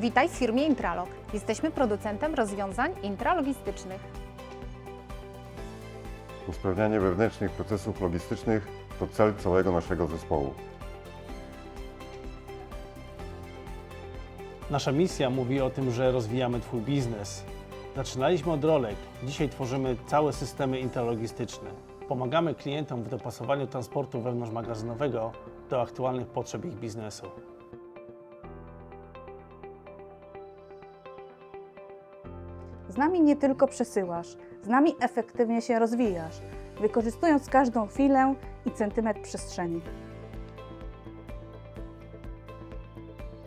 Witaj w firmie Intralog. Jesteśmy producentem rozwiązań intralogistycznych. Usprawnianie wewnętrznych procesów logistycznych to cel całego naszego zespołu. Nasza misja mówi o tym, że rozwijamy Twój biznes. Zaczynaliśmy od rolek, dzisiaj tworzymy całe systemy interlogistyczne. Pomagamy klientom w dopasowaniu transportu wewnątrzmagazynowego do aktualnych potrzeb ich biznesu. Z nami nie tylko przesyłasz, z nami efektywnie się rozwijasz, wykorzystując każdą chwilę i centymetr przestrzeni.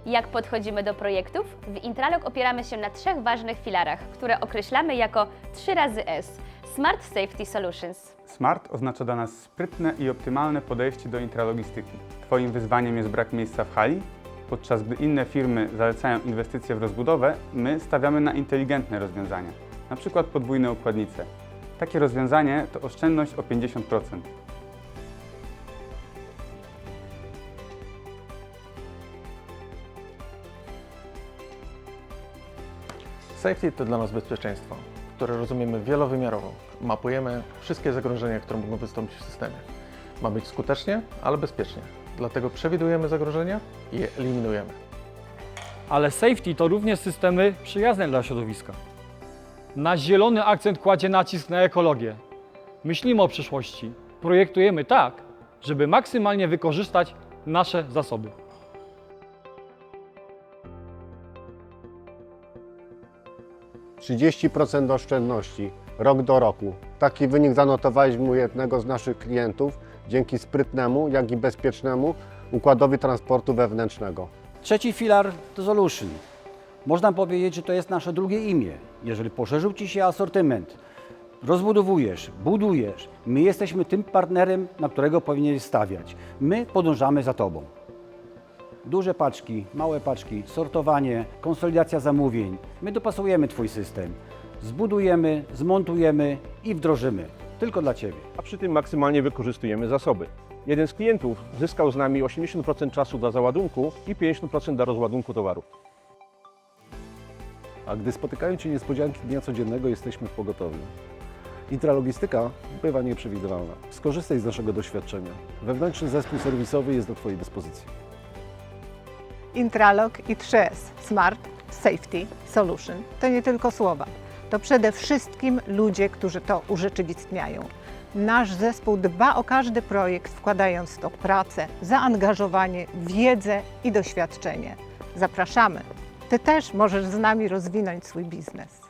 Jak podchodzimy do projektów? W Intralog opieramy się na trzech ważnych filarach, które określamy jako 3 razy S Smart Safety Solutions. Smart oznacza dla nas sprytne i optymalne podejście do intralogistyki. Twoim wyzwaniem jest brak miejsca w hali, podczas gdy inne firmy zalecają inwestycje w rozbudowę, my stawiamy na inteligentne rozwiązania, np. podwójne układnice. Takie rozwiązanie to oszczędność o 50%. Safety to dla nas bezpieczeństwo, które rozumiemy wielowymiarowo. Mapujemy wszystkie zagrożenia, które mogą wystąpić w systemie. Ma być skutecznie, ale bezpiecznie. Dlatego przewidujemy zagrożenia i je eliminujemy. ale safety to również systemy przyjazne dla środowiska. Nasz zielony akcent kładzie nacisk na ekologię. Myślimy o przyszłości. Projektujemy tak, żeby maksymalnie wykorzystać nasze zasoby. Trzydzieści procent oszczędności rok do roku. Taki wynik zanotowaliśmy u jednego z naszych klientów dzięki sprytnemu, jak i bezpiecznemu układowi transportu wewnętrznego. Trzeci filar to solution. Można powiedzieć, że to jest nasze drugie imię. Jeżeli poszerzył Ci się asortyment, rozbudowujesz, budujesz, my jesteśmy tym partnerem, na którego powinieneś stawiać. My podążamy za Tobą. Duże paczki, małe paczki, sortowanie, konsolidacja zamówień. My dopasujemy Twój system. Zbudujemy, zmontujemy i wdrożymy. Tylko dla Ciebie. a przy tym maksymalnie wykorzystujemy zasoby. Jeden z klientów zyskał z nami 80% czasu dla załadunku i 50% dla rozładunku towaru. A gdy spotykają Cię niespodzianki dnia codziennego, jesteśmy w pogotowiu. Intralogistyka bywa nieprzewidywalna. Skorzystaj z naszego doświadczenia. Wewnętrzny zespół serwisowy jest do Twojej dyspozycji. Intralog i 3S Smart Safety Solution to nie tylko słowa, to przede wszystkim ludzie, którzy to urzeczywistniają. Nasz zespół dba o każdy projekt, wkładając w to pracę, zaangażowanie, wiedzę i doświadczenie. Zapraszamy. Ty też możesz z nami rozwinąć swój biznes.